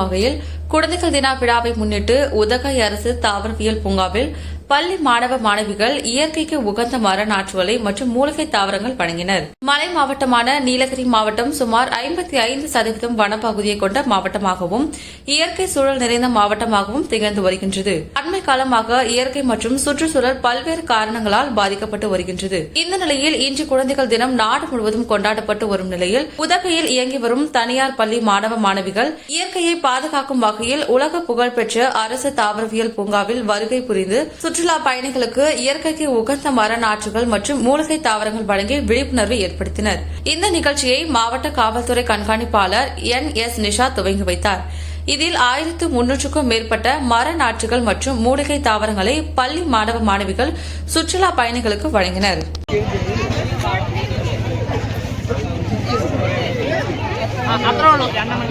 வகையில் குழந்தைகள் தின விழாவை முன்னிட்டு உதகை அரசு தாவரவியல் பூங்காவில் பள்ளி மாணவ மாணவிகள் இயற்கைக்கு உகந்த மர நாற்றுவலை மற்றும் மூலிகை தாவரங்கள் வழங்கினர் மலை மாவட்டமான நீலகிரி மாவட்டம் சுமார் ஐம்பத்தி ஐந்து சதவீதம் வனப்பகுதியை கொண்ட மாவட்டமாகவும் இயற்கை சூழல் நிறைந்த மாவட்டமாகவும் திகழ்ந்து வருகின்றது. அண்மை காலமாக இயற்கை மற்றும் சுற்றுச்சூழல் பல்வேறு காரணங்களால் பாதிக்கப்பட்டு வருகின்றது. இந்த நிலையில் இன்று குழந்தைகள் தினம் நாடு முழுவதும் கொண்டாடப்பட்டு வரும் நிலையில் உதகையில் இயங்கி வரும் தனியார் பள்ளி மாணவ மாணவிகள் இயற்கையை பாதுகாக்கும் வகையில் உலக புகழ்பெற்ற அரசு தாவரவியல் பூங்காவில் வருகை புரிந்து சுற்றுலா பயணிகளுக்கு இயற்கைக்கு உகந்த மர நாற்றுகள் மற்றும் மூலிகை தாவரங்கள் வழங்கி விழிப்புணர்வு ஏற்படுத்தினர். இந்த நிகழ்ச்சியை மாவட்ட காவல்துறை கண்காணிப்பாளர் என் எஸ் நிஷா துவங்கி வைத்தார். இதில் ஆயிரத்து முன்னூற்றுக்கும் மேற்பட்ட மர நாற்றுகள் மற்றும் மூலிகை தாவரங்களை பள்ளி மாணவ மாணவிகள் சுற்றுலா பயணிகளுக்கு வழங்கினர். അത്രേ ഉള്ളൂ രണ്ടെണ്ണം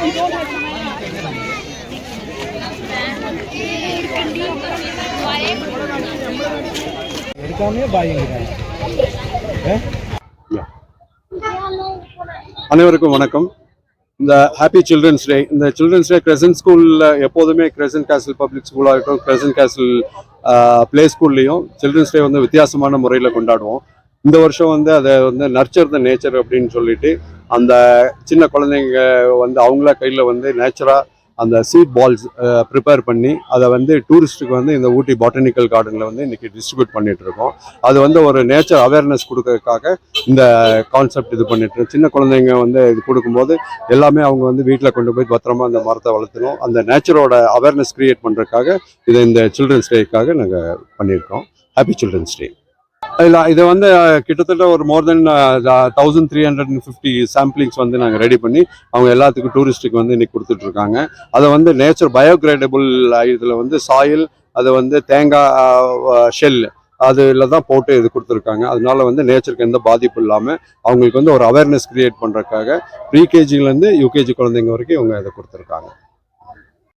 You அனைவருக்கும் வணக்கம் இந்த ஹாப்பி சில்ட்ரன்ஸ் டே இந்த சில்ட்ரன்ஸ் டே கிரசன்ட் ஸ்கூலில் எப்போதுமே கிரசன்ட் கேசல் பப்ளிக் ஸ்கூலாக இருக்கட்டும் கிரசன்ட் கேசல் ப்ளே ஸ்கூல்லையும் சில்ட்ரன்ஸ் டே வந்து வித்தியாசமான முறையில் கொண்டாடுவோம் இந்த வருஷம் வந்து அதை வந்து நர்ச்சர் த நேச்சர் அப்படின்னு சொல்லிட்டு அந்த சின்ன குழந்தைங்க வந்து அவங்களா கையில் வந்து நேச்சராக அந்த சீட் பால்ஸ் ப்ரிப்பேர் பண்ணி அதை வந்து டூரிஸ்ட்டுக்கு வந்து இந்த ஊட்டி பாட்டனிக்கல் கார்டனில் வந்து இன்றைக்கி டிஸ்ட்ரிபியூட் பண்ணிகிட்ருக்கோம் இருக்கோம் அது வந்து ஒரு நேச்சர் அவேர்னஸ் கொடுக்கறதுக்காக இந்த கான்செப்ட் இது பண்ணிட்டு சின்ன குழந்தைங்க வந்து இது கொடுக்கும்போது எல்லாமே அவங்க வந்து வீட்டில் கொண்டு போய் பத்திரமா அந்த மரத்தை வளர்த்தணும் அந்த நேச்சரோட அவேர்னஸ் க்ரியேட் பண்ணுறதுக்காக இதை இந்த சில்ட்ரன்ஸ் டேக்காக நாங்கள் பண்ணியிருக்கோம். ஹாப்பி சில்ட்ரன்ஸ் டே இல்லை இது வந்து கிட்டத்தட்ட ஒரு more than thousand three hundred and fifty samplings வந்து நாங்கள் ரெடி பண்ணி அவங்க எல்லாத்துக்கும் டூரிஸ்ட்டுக்கு வந்து இன்னைக்கு கொடுத்துட்ருக்காங்க. அதை வந்து நேச்சர் பயோக்ரேடபிள் இதில் வந்து சாயில் அதை வந்து தேங்காய் ஷெல் அதில் தான் போட்டு இது கொடுத்துருக்காங்க. அதனால வந்து நேச்சருக்கு எந்த பாதிப்பும் இல்லாமல் அவங்களுக்கு வந்து ஒரு அவேர்னஸ் கிரியேட் பண்ணுறதுக்காக ப்ரீகேஜிலேருந்து யூகேஜி குழந்தைங்க வரைக்கும் இவங்க இதை கொடுத்துருக்காங்க.